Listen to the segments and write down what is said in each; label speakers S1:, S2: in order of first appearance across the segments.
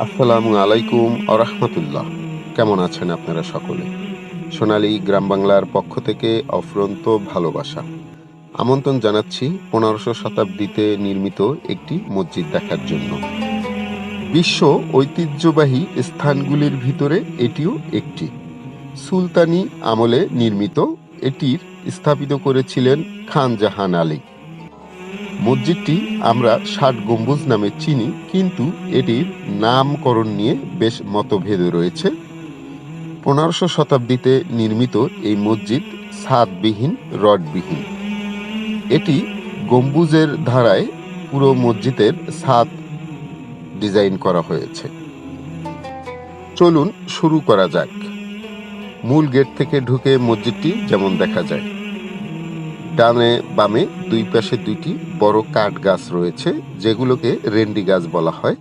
S1: আসসালামু আলাইকুম আরহামতুল্লাহ কেমন আছেন আপনারা সকলে? সোনালী গ্রাম বাংলার পক্ষ থেকে অফুরন্ত ভালোবাসা। আমন্ত্রণ জানাচ্ছি পনেরোশো শতাব্দীতে নির্মিত একটি মসজিদ দেখার জন্য। বিশ্ব ঐতিহ্যবাহী স্থানগুলির ভিতরে এটিও একটি। সুলতানি আমলে নির্মিত, এটির স্থাপিত করেছিলেন খান জাহান আলী। মসজিদটি আমরা ষাট গম্বুজ নামে চিনি, কিন্তু এটির নামকরণ নিয়ে বেশ মতভেদ রয়েছে। পনেরোশো শতাব্দীতে নির্মিত এই মসজিদ ছাদবিহীন রডবিহীন। এটি গম্বুজের ধারায় পুরো মসজিদের ছাদ ডিজাইন করা হয়েছে। চলুন শুরু করা যাক। মূল গেট থেকে ঢুকে মসজিদটি যেমন দেখা যায়। ডানে বামে দুই পাশে দুইটি বড় কাঠ গাছ রয়েছে, যেগুলোকে রেন্ডি গাছ বলা হয়।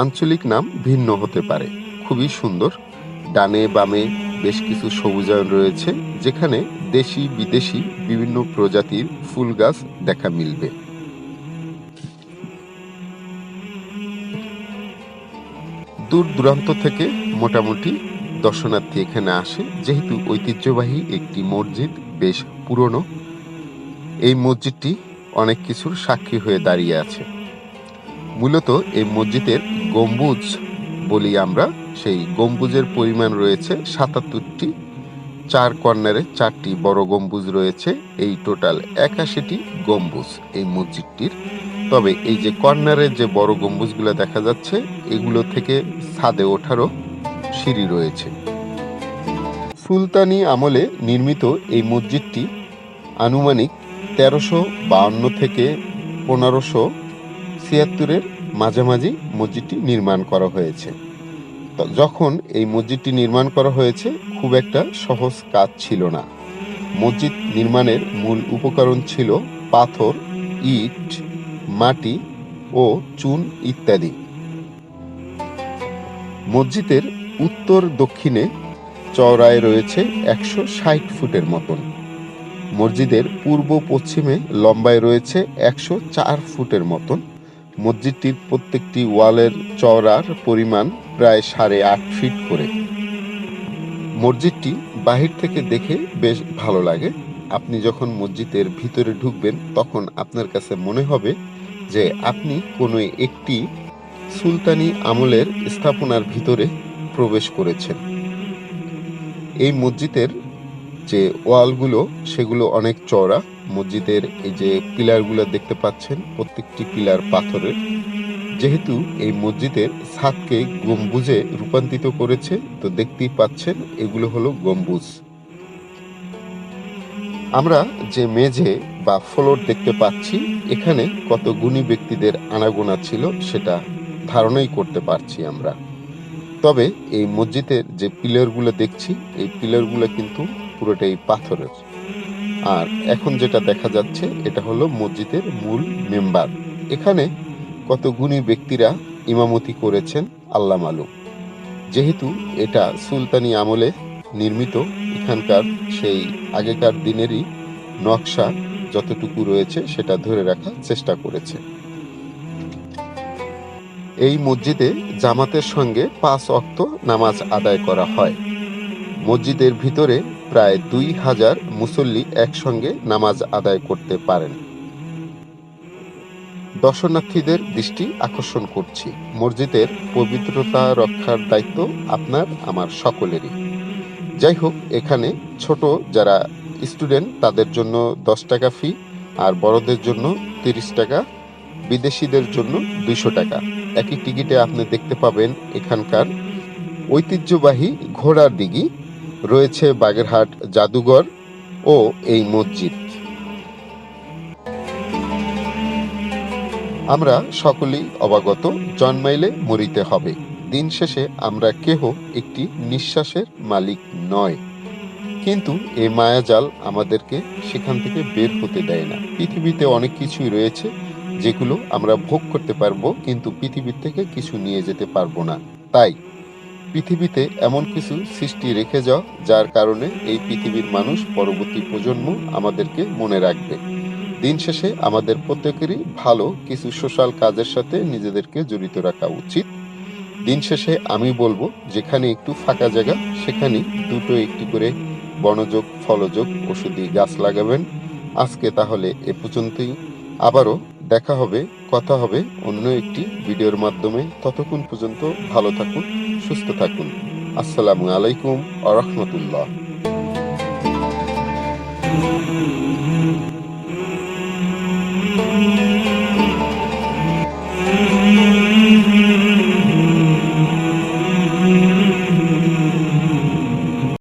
S1: আঞ্চলিক নাম ভিন্ন হতে পারে, খুবই সুন্দর। ডানে বামে বেশ কিছু সবুজায়ন রয়েছে, যেখানে দেশি বিদেশি বিভিন্ন প্রজাতির ফুল গাছ দেখা মিলবে। দূর দূরান্ত থেকে মোটামুটি দর্শনার্থী এখানে আসে, যেহেতু ঐতিহ্যবাহী একটি মসজিদ, বেশ পুরনো। এই মসজিদটি অনেক কিছুর সাক্ষী হয়ে দাঁড়িয়ে আছে। মূলত এই মসজিদের গম্বুজ বলি আমরা। সেই গম্বুজের পরিমাণ রয়েছে সাতাত্তরটি। চার কর্নারে চারটি বড় গম্বুজ রয়েছে। এই টোটাল একাশিটি গম্বুজ এই মসজিদটির। তবে এই যে কর্নারের যে বড় গম্বুজগুলো দেখা যাচ্ছে, এগুলো থেকে ছাদে ওঠারও সিঁড়ি রয়েছে। সুলতানি আমলে নির্মিত এই মসজিদটি আনুমানিক তেরোশো বাউন্ন থেকে পনেরোশো ছিয়াত্তরের মাঝামাঝি মসজিদটি নির্মাণ করা হয়েছে। যখন এই মসজিদটি নির্মাণ করা হয়েছে, খুব একটা সহজ কাজ ছিল না। মসজিদ নির্মাণের মূল উপকরণ ছিল পাথর, ইট, মাটি ও চুন ইত্যাদি। মসজিদের উত্তর দক্ষিণে চওড়ায় রয়েছে একশো ষাট ফুটের মতন। মসজিদের পূর্ব পশ্চিমে লম্বায় রয়েছে একশো চার ফুটের মতন। মসজিদটির প্রত্যেকটি ওয়ালের চওড়ার পরিমাণ প্রায় সাড়ে আট ফিট করে। মসজিদটি বাহির থেকে দেখে বেশ ভালো লাগে। আপনি যখন মসজিদের ভিতরে ঢুকবেন, তখন আপনার কাছে মনে হবে যে আপনি কোনো একটি সুলতানি আমলের স্থাপনার ভিতরে প্রবেশ করেছেন। এই মসজিদের যে ওয়ালগুলো, সেগুলো অনেক চওড়া। মসজিদের এই যে পিলারগুলো দেখতে পাচ্ছেন, প্রত্যেকটি পিলার পাথরের। যেহেতু এই মসজিদের ছাদকে গম্বুজে রূপান্তরিত করেছে, তো দেখতেই পাচ্ছেন এগুলো হলো গম্বুজ। আমরা যে মেঝে বা ফ্লোর দেখতে পাচ্ছি, এখানে কত গুণী ব্যক্তিদের আনাগোনা ছিল, সেটা ধারণাই করতে পারছি আমরা। তবে এই মসজিদের যে পিলারগুলো দেখছি, এই পিলারগুলো কিন্তু পুরোটাই পাথরের। আর এখন যেটা দেখা যাচ্ছে, এটা হলো মসজিদের মূল মেম্বার। এখানে কত গুণী ব্যক্তিরা ইমামতি করেছেন, আল্লাহ মালুম। যেহেতু এটা সুলতানি আমলে নির্মিত, এখানকার সেই আগেকার দিনেরই নকশা যতটুকু রয়েছে, সেটা ধরে রাখার চেষ্টা করেছে। এই মসজিদে জামাতের সঙ্গে পাঁচ অক্ত নামাজ আদায় করা হয়। মসজিদের ভিতরে প্রায় দুই হাজার মুসল্লি একসঙ্গে নামাজ আদায় করতে পারেন। দর্শনার্থীদের দৃষ্টি আকর্ষণ করছি। মসজিদের পবিত্রতা রক্ষার দায়িত্ব আপনার, আমার সকলেরই। যাই হোক, এখানে ছোট যারা স্টুডেন্ট, তাদের জন্য দশ টাকা ফি, আর বড়দের জন্য তিরিশ টাকা, বিদেশিদের জন্য দুইশো টাকা। একই টিকিটে আপনি দেখতে পাবেন এখানকার ঐতিহ্যবাহী ঘোড়ার দিঘি। রয়েছে বাগেরহাট, জাদুঘর ও এই মসজিদ। আমরা সকলেই অবাগত, জন্মাইলে মরিতে হবে। দিন শেষে আমরা কেহ একটি নিঃশ্বাসের মালিক নয়। কিন্তু এ মায়াজাল আমাদেরকে সেখান থেকে বের হতে দেয় না। পৃথিবীতে অনেক কিছুই রয়েছে যেগুলো আমরা ভোগ করতে পারব, কিন্তু পৃথিবীর থেকে কিছু নিয়ে যেতে পারব না। তাই পৃথিবীতে এমন কিছু সৃষ্টি রেখে যাও যার কারণে এই পৃথিবীর মানুষ পরবর্তী প্রজন্ম আমাদেরকে মনে রাখবে। দিন শেষে আমাদের প্রত্যেকেরই ভালো কিছু সোশ্যাল কাজের সাথে নিজেদেরকে জড়িত রাখা উচিত। দিন শেষে আমি বলব, যেখানে একটু ফাঁকা জায়গা সেখানে দুটো একটি করে বনযোগ, ফলযোগ, ওষুধি গাছ লাগাবেন। আজকে তাহলে এ পর্যন্তই। আবারও দেখা হবে, কথা হবে অন্য একটি ভিডিওর মাধ্যমে। ততক্ষণ পর্যন্ত ভালো থাকুন। সুস্থ থাকুন। আসসালামু আলাইকুম আ রহমতুল্লাহ।